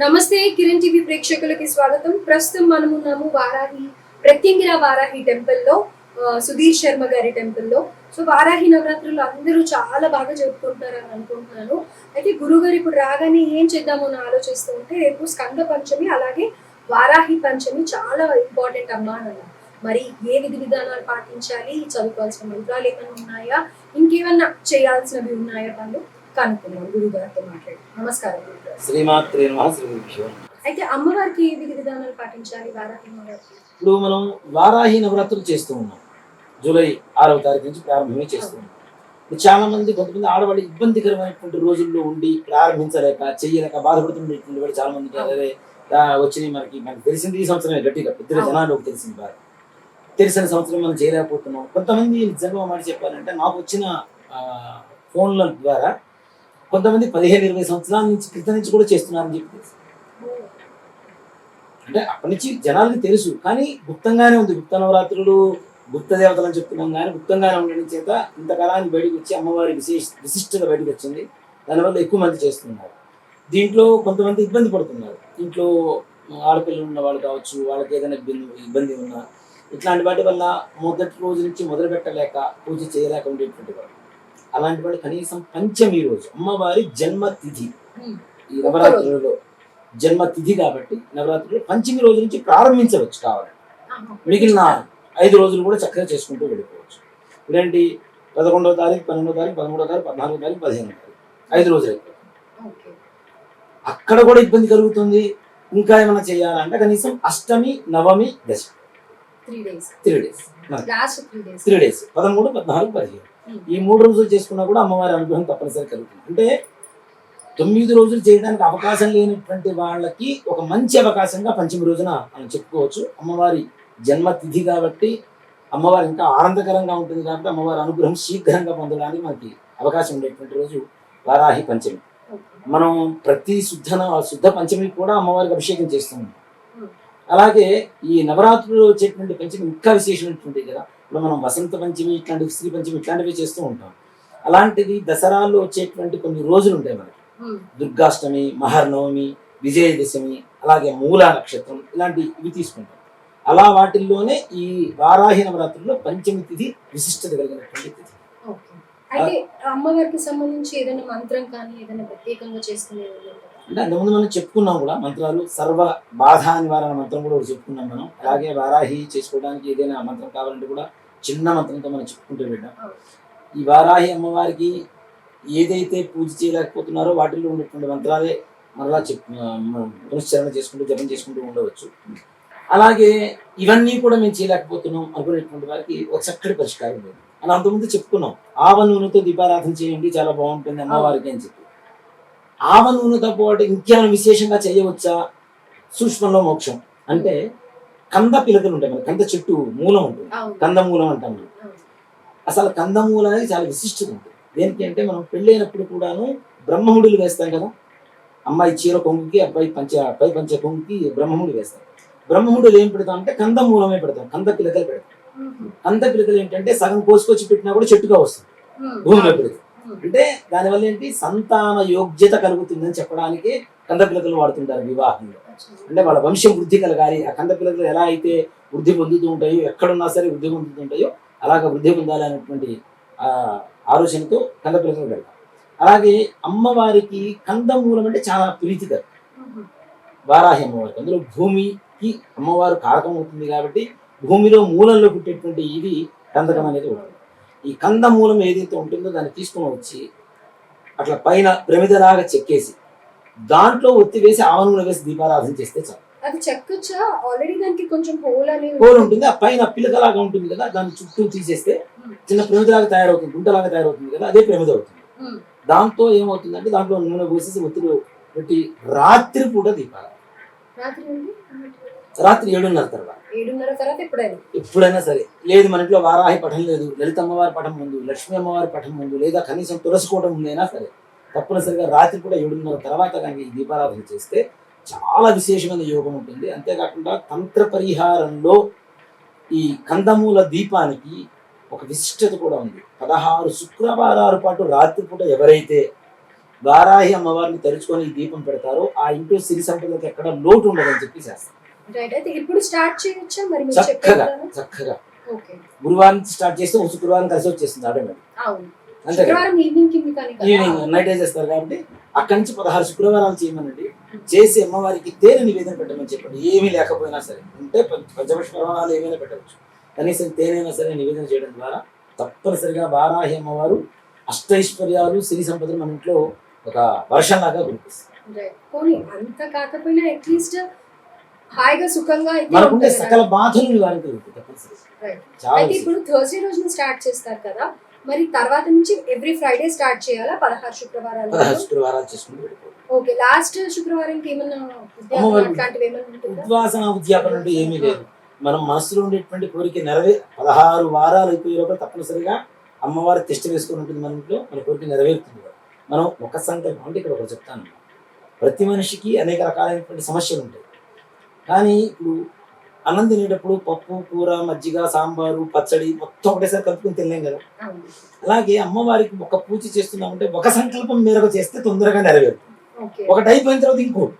నమస్తే కిరణ్ టీవీ ప్రేక్షకులకి స్వాగతం. ప్రస్తుతం మనం ఉన్నాము వారాహి ప్రత్యంగిర వారాహి టెంపుల్లో సుధీర్ శర్మ గారి టెంపుల్లో. సో వారాహి నవరాత్రులు అందరూ చాలా బాగా జరుపుకుంటున్నారని అనుకుంటున్నాను. అయితే గురుగారు ఇప్పుడు రాగానే ఏం చేద్దామో అని ఆలోచిస్తూ ఉంటే రేపు స్కంద పంచమి అలాగే వారాహి పంచమి చాలా ఇంపార్టెంట్ అమ్మా అని అన్నారు. మరి ఏ విధి విధానాలు పాటించాలి? చదువుకోవాల్సిన మంత్రాలు ఏమైనా ఉన్నాయా? ఇంకేమన్నా చేయాల్సినవి ఉన్నాయా వాళ్ళు? కనుక్కున్నాం మాట్లాడి నమస్కారం శ్రీమాత్రే నమ శ్రీ. అయితే అమ్మవారికి విధి విధానాలు పాటించాలి? వారాహి అమ్మవారికి ఇప్పుడు మనం వారాహి నవరాత్రులు చేస్తూ ఉన్నాం. జూలై ఆరవ తారీఖు నుంచి ప్రారంభమే చేస్తూ ఉన్నాం. చాలా మంది కొంతమంది ఆడవాళ్ళు ఇబ్బందికరమైనటువంటి రోజుల్లో ఉండి ప్రారంభించలేక చెయ్యలేక బాధపడుతున్నటువంటి వాళ్ళు చాలా మంది ఆ, వచ్చినాయి మనకి మనకి తెలిసింది ఈ సంవత్సరమే గట్టిగా. పెద్దగా జనాలకు తెలిసింది బాగా. తెలిసిన సంవత్సరం మనం చేయలేకపోతున్నాం. కొంతమంది నిజంగా మాట చెప్పాలంటే నాకు వచ్చిన ఫోన్ల ద్వారా కొంతమంది పదిహేను ఇరవై సంవత్సరాల నుంచి క్రితం నుంచి కూడా చేస్తున్నారని చెప్పి తెలుసు. అంటే అప్పటి నుంచి జనాలకి తెలుసు కానీ గుప్తంగానే ఉంది. గుప్త నవరాత్రులు గుప్త దేవతలను చెప్తున్నాం కానీ గుప్తంగానే ఉండడం చేత ఇంతకాలానికి బయటకు వచ్చి అమ్మవారి విశేష విశిష్టత బయటకు వచ్చింది. దానివల్ల ఎక్కువ మంది చేస్తున్నారు. దీంట్లో కొంతమంది ఇబ్బంది పడుతున్నారు. ఇంట్లో ఆడపిల్లలు ఉన్న వాళ్ళు కావచ్చు వాళ్ళకి ఏదైనా ఇబ్బంది ఇబ్బంది ఉన్నా ఇట్లాంటి వాటి వల్ల మొదటి రోజు నుంచి మొదలు పెట్టలేక పూజ చేయలేక ఉండేటువంటి వాళ్ళు. అలాంటి వాళ్ళు కనీసం పంచమి రోజు అమ్మవారి జన్మ తిథి Hmm. ఈ నవరాత్రులలో జన్మ తిథి కాబట్టి నవరాత్రులు పంచమి రోజు నుంచి ప్రారంభించవచ్చు కావాలి మిగిలిన ఐదు రోజులు కూడా చక్కగా చేసుకుంటూ వెళ్ళిపోవచ్చు. ఇదేంటి పదకొండవ తారీఖు పన్నెండవ తారీఖు పదమూడవ తారీఖు పద్నాలుగో తారీఖు పదిహేనవ తారీఖు. ఐదు రోజులు అక్కడ కూడా ఇబ్బంది కలుగుతుంది. ఇంకా ఏమైనా చేయాలంటే కనీసం అష్టమి నవమి దశ three days three days three days పదమూడు పద్నాలుగు పదిహేను. ఈ మూడు రోజులు చేసుకున్నా కూడా అమ్మవారి అనుగ్రహం తప్పనిసరి కలుగుతుంది. అంటే తొమ్మిది రోజులు చేయడానికి అవకాశం లేనటువంటి వాళ్ళకి ఒక మంచి అవకాశంగా పంచమి రోజున మనం చెప్పుకోవచ్చు. అమ్మవారి జన్మ తిథి కాబట్టి అమ్మవారి ఇంకా ఆనందకరంగా ఉంటుంది కాబట్టి అమ్మవారి అనుగ్రహం శీఘ్రంగా పొందడానికి మనకి అవకాశం ఉండేటువంటి రోజు వారాహి పంచమి. మనం ప్రతి శుద్ధ న- శుద్ధ పంచమి కూడా అమ్మవారికి అభిషేకం చేస్తున్నాం. అలాగే ఈ నవరాత్రులు వచ్చేటువంటి పంచమి ఇంకా విశేషమైనటువంటిది కదా. ఇప్పుడు మనం వసంత పంచమి ఇట్లాంటి శ్రీ పంచమి ఇట్లాంటివి చేస్తూ ఉంటాం. అలాంటిది దసరాలో వచ్చేటువంటి కొన్ని రోజులు ఉంటాయి మనకి. దుర్గాష్టమి మహర్నవమి విజయదశమి అలాగే మూల నక్షత్రం ఇలాంటి ఇవి తీసుకుంటాం. అలా వాటిల్లోనే ఈ వారాహి నవరాత్రుల్లో పంచమి తిథి విశిష్టత కలిగినటువంటి తిథి. అయితే అమ్మవారికి సంబంధించి ఏదైనా మంత్రం కానీ ఏదైనా ప్రత్యేకంగా చేసుకునేది ఉందా? అంటే అంతకుముందు మనం చెప్పుకున్నాం కూడా మంత్రాలు సర్వ బాధా నివారణ మంత్రం కూడా చెప్పుకున్నాం మనం. అలాగే వారాహి చేసుకోవడానికి ఏదైనా మంత్రం కావాలంటే కూడా చిన్న మంత్రంతో మనం చెప్పుకుంటూ వెళ్ళాం ఈ వారాహి అమ్మవారికి ఏదైతే పూజ చేయలేకపోతున్నారో వాటిల్లో ఉన్నటువంటి మంత్రాలే మరలా చెప్పు మనం పునశ్చరణ చేసుకుంటూ జపం చేసుకుంటూ ఉండవచ్చు. అలాగే ఇవన్నీ కూడా మేము చేయలేకపోతున్నాం అనుకునేటువంటి వారికి ఒక చక్కటి పరిష్కారం లేదు. అని అంతకుముందు చెప్పుకున్నాం. ఆవ నూనెతో దీపారాధన చేయండి చాలా బాగుంటుంది అమ్మవారికి అని చెప్పి. ఆవ నూనెతో పాటు ఇంకేమైనా విశేషంగా చేయవచ్చా? సూక్ష్మంలో మోక్షం. అంటే కంద పిలకలు ఉంటాయి మన కంద చెట్టు మూలం ఉంటుంది. కందమూలం అంటాం మనం. అసలు కందమూలం అనేది చాలా విశిష్టత ఉంటుంది. దేనికి అంటే మనం పెళ్ళైనప్పుడు కూడాను బ్రహ్మముడులు వేస్తాం కదా. అమ్మాయి చీర కొంగుకి అబ్బాయి పంచ అబ్బాయి పంచ కొంగుకి బ్రహ్మముడు వేస్తాం. బ్రహ్మముడులు ఏం పెడతాం అంటే కందమూలమే పెడతాం. కంద పిలకలు పెడతాం. కంద పిలకలు ఏంటంటే సగం కోసుకొచ్చి పెట్టినా కూడా చెట్టుగా వస్తుంది. భూమిలో పెడతాం. అంటే దానివల్ల ఏంటి? సంతాన యోగ్యత కలుగుతుందని చెప్పడానికి కంద పిలకలు వాడుతుంటారు వివాహంలో. అంటే వాళ్ళ వంశం వృద్ధి కలగాలి. ఆ కంద ఎలా అయితే వృద్ధి పొందుతూ ఉంటాయో ఎక్కడున్నా సరే వృద్ధి పొందుతూ ఉంటాయో అలాగ వృద్ధి పొందాలి అనేటువంటి ఆలోచనతో కంద పిల్లలు పెడతాం అలాగే అమ్మవారికి కందమూలం అంటే చాలా ప్రీతికరం. వారాహి అమ్మవారికి. అందులో భూమికి అమ్మవారు కారకం అవుతుంది కాబట్టి భూమిలో మూలంలో పుట్టేటువంటి ఇది కందకం అనేది ఉంటుంది ఈ కందమూలం ఏదైతే ఉంటుందో దాన్ని తీసుకొని వచ్చి అట్లా పైన ప్రమిదలాగా చెక్కేసి దాంట్లో ఒత్తి వేసి ఆవ నూనె వేసి దీపారాధన చేస్తే చాలు. అది చెక్కచ్చా? ఆల్రెడీ దానికి కొంచెం హోల్ అనేది హోల్ ఉంటుంది. ఆ పైన పిలకలాగా ఉంటుంది కదా దాన్ని చుట్టూ తీసేస్తే చిన్న ప్రమిదలాగా తయారవుతుంది గుంటలాగా తయారవుతుంది కదా అదే ప్రమిద అవుతుంది. మ్మ్. దాంతో ఏమవుతుందంటే దాంట్లో నూనె పోసేసి ఒత్తిడి పెట్టి రాత్రి పూట దీపాలు రాత్రి నుండి రాత్రి ఏడున్నర తర్వాత. ఏడున్నర తర్వాత ఎప్పుడైనా? ఎప్పుడైనా సరే. లేదు మన ఇంట్లో వారాహి పఠం లేదు లలిత అమ్మవారి పఠం ముందు లక్ష్మీ అమ్మవారి పఠం ముందు లేదా కనీసం తులసి కోట ముందైనా సరే. తప్పనిసరిగా రాత్రి కూడా ఏడున్నర తర్వాత కానీ ఈ దీపారాధన చేస్తే చాలా విశేషమైన యోగం ఉంటుంది. అంతేకాకుండా తంత్ర పరిహారంలో ఈ కందమూల దీపానికి ఒక విశిష్టత కూడా ఉంది. పదహారు శుక్రవారాల పాటు రాత్రిపూట ఎవరైతే వారాహి అమ్మవారిని తలుచుకొని ఈ దీపం పెడతారో ఆ ఇంట్లో సిరి సంపదలకు ఎక్కడ లోటు ఉండదని చెప్పి చేస్తారు ఇప్పుడు స్టార్ట్ చేయొచ్చా? మరి మీరు చక్కగా చెప్పారు చక్కగా. ఓకే గురువారం స్టార్ట్ చేస్తే శుక్రవారం కలిసి వచ్చేస్తుంది ఆటోమేటిక్. ఈవినింగ్ నైట్ చేస్తారు కాబట్టి అక్కడి నుంచి పదహారు శుక్రవారాలు చేయమనండి. చేసి అమ్మవారికి తేనె నివేదన పెట్టమని చెప్పండి. ఏమీ లేకపోయినా సరే ఉంటే పంచ- పంచపుష్పరాలు ఏమైనా పెట్టవచ్చు. కనీసం తేనైనా సరే నివేదన చేయడం ద్వారా తప్పనిసరిగా వారాహి అమ్మవారు అష్టైశ్వర్యాలు సిరి సంపదలు మన ఇంట్లో ఒక వర్షంలాగా కురిపిస్తుంది అంత కాకపోయినా అట్లీస్ట్ హాయిగా సుఖంగా మనకుండే. సకల బాధలు నివారించగలుగుతాయి. ఇప్పుడు థర్స్డే రోజున స్టార్ట్ చేస్తారు కదా? మరి తర్వాత నుంచి ఎవ్రీ ఫ్రైడే స్టార్ట్ చేయాలా? పదహారు శుక్రవారాలు శుక్రవారాలు చేసుకుంటూ ఓకే లాస్ట్ ఉంటుందా? ఉద్వాసన ఉద్యాపన అంటే ఏమీ లేదు. మనం మనసులో ఉండేటువంటి కోరిక నెరవే పదహారు వారాలు అయిపోయే లోపల తప్పనిసరిగా అమ్మవారి తిష్ట వేసుకుని ఉంటుంది మన ఇంట్లో మన కోరిక నెరవేరుతుంది. మనం ఒక సంకల్పం అంటే ఇక్కడ ఒకటి చెప్తాను. ప్రతి మనిషికి అనేక రకాలైనటువంటి సమస్యలు ఉంటాయి. కానీ ఇప్పుడు అన్నం తినేటప్పుడు పప్పు కూర మజ్జిగ సాంబారు పచ్చడి మొత్తం ఒకటేసారి కలుపుకొని తినలేం కదా. అలాగే అమ్మవారికి ఒక పూజ చేస్తున్నామంటే ఒక సంకల్పం మేరకు చేస్తే తొందరగా నెరవేరుతుంది. ఒకటి అయిపోయిన తర్వాత ఇంకోటి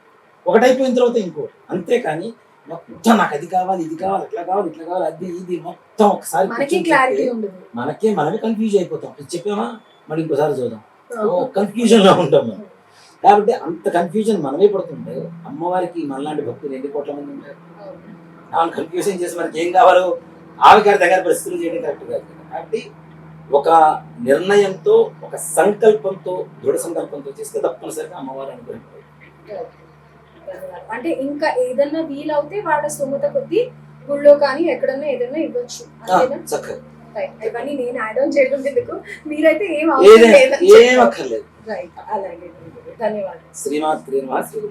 ఒకటి అయిపోయిన తర్వాత ఇంకోటి అంతేకాని మొత్తం నాకు అది కావాలి ఇది కావాలి ఇట్లా కావాలి ఇట్లా కావాలి అది ఇది మొత్తం ఒకసారి మనకే మనమే కన్ఫ్యూజ్ అయిపోతాం. ఇది చెప్పామా? మరి ఇంకోసారి చూద్దాం. కన్ఫ్యూజన్లో ఉంటాం మనం. కాబట్టి అంత కన్ఫ్యూజన్ మనమే పడుతుంటే అమ్మవారికి మనలాంటి భక్తులు ఎన్ని కోట్ల మంది ఉంటారు? ఆమెను కన్ఫ్యూజన్ చేసి మనకి ఏం కావాలో ఆమెకి దగ్గర పరిస్థితులు చేయడం కరెక్ట్ కాదు. కాబట్టి ఒక నిర్ణయంతో ఒక సంకల్పంతో దృఢ సంకల్పంతో చేస్తే తప్పనిసరిగా అమ్మవారు అనుగ్రహించారు ధన్యవాదాలు. అంటే ఇంకా ఏదన్నా వీలవుతే వాళ్ళ స్తోమత కొద్దీ గుళ్ళో కానీ ఎక్కడన్నా ఏదన్నా ఇవ్వచ్చు. ఇవన్నీ నేను యాడ్ ఆన్ చేయడం ఎందుకు? మీరైతే ఏం ఏం. అక్కర్లేదు. రైట్ అలాగే. ధన్యవాదాలు. శ్రీమాత్ శ్రీనివాస్ శ్రీ